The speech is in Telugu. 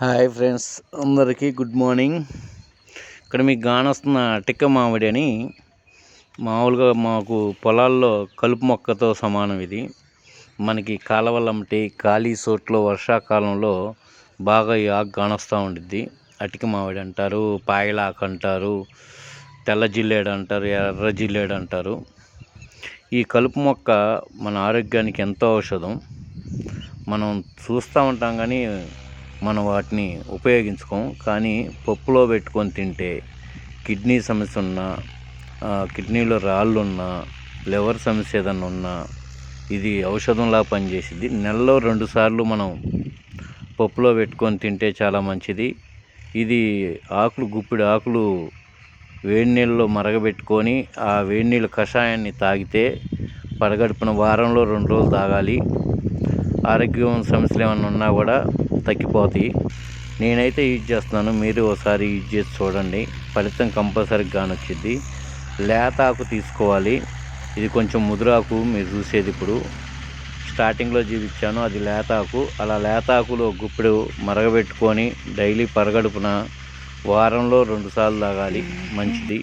హాయ్ ఫ్రెండ్స్ అందరికీ గుడ్ మార్నింగ్. ఇక్కడ మీకు కానొస్తున్న టిక్క మామిడి అని. మామూలుగా మాకు పొలాల్లో కలుపు మొక్కతో సమానం ఇది. మనకి కాలవలంటి ఖాళీ చోట్లో వర్షాకాలంలో బాగా ఈ ఆకు కానొస్తూ ఉండిద్ది. అటిక మామిడి అంటారు పాయలాకు అంటారు తెల్ల జిల్లేడు అంటారు ఎర్ర జిల్లేడు అంటారు. ఈ కలుపు మొక్క మన ఆరోగ్యానికి ఎంతో ఔషధం. మనం చూస్తూ ఉంటాం కానీ మనం వాటిని ఉపయోగించుకోం. కానీ పప్పులో పెట్టుకొని తింటే కిడ్నీ సమస్య ఉన్నా కిడ్నీలో రాళ్ళు ఉన్నా లివర్ సమస్య ఏదన్నా ఉన్నా ఇది ఔషధంలా పనిచేసిద్ది. నెలలో రెండు సార్లు మనం పప్పులో పెట్టుకొని తింటే చాలా మంచిది. ఇది ఆకులు గుప్పిడి ఆకులు వేడి నీళ్ళలో మరగబెట్టుకొని ఆ వేడి నీళ్ళ కషాయాన్ని తాగితే పడగడుపున వారంలో రెండు రోజులు తాగాలి. ఆరోగ్యం సమస్యలు ఏమైనా ఉన్నా కూడా తగ్గిపోతాయి. నేనైతే యూజ్ చేస్తున్నాను. మీరు ఒకసారి యూజ్ చేసి చూడండి. ఫలితం కంపల్సరీ కానొచ్చింది లేత ఆకు తీసుకోవాలి. ఇది కొంచెం ముదురాకు మీరు చూసేది ఇప్పుడు. స్టార్టింగ్లో చూపించాను. అది లేతాకు అలా లేతాకులో గుప్పెడు మరగబెట్టుకొని డైలీ పరగడుపున వారంలో రెండుసార్లు తాగాలి. మంచిది.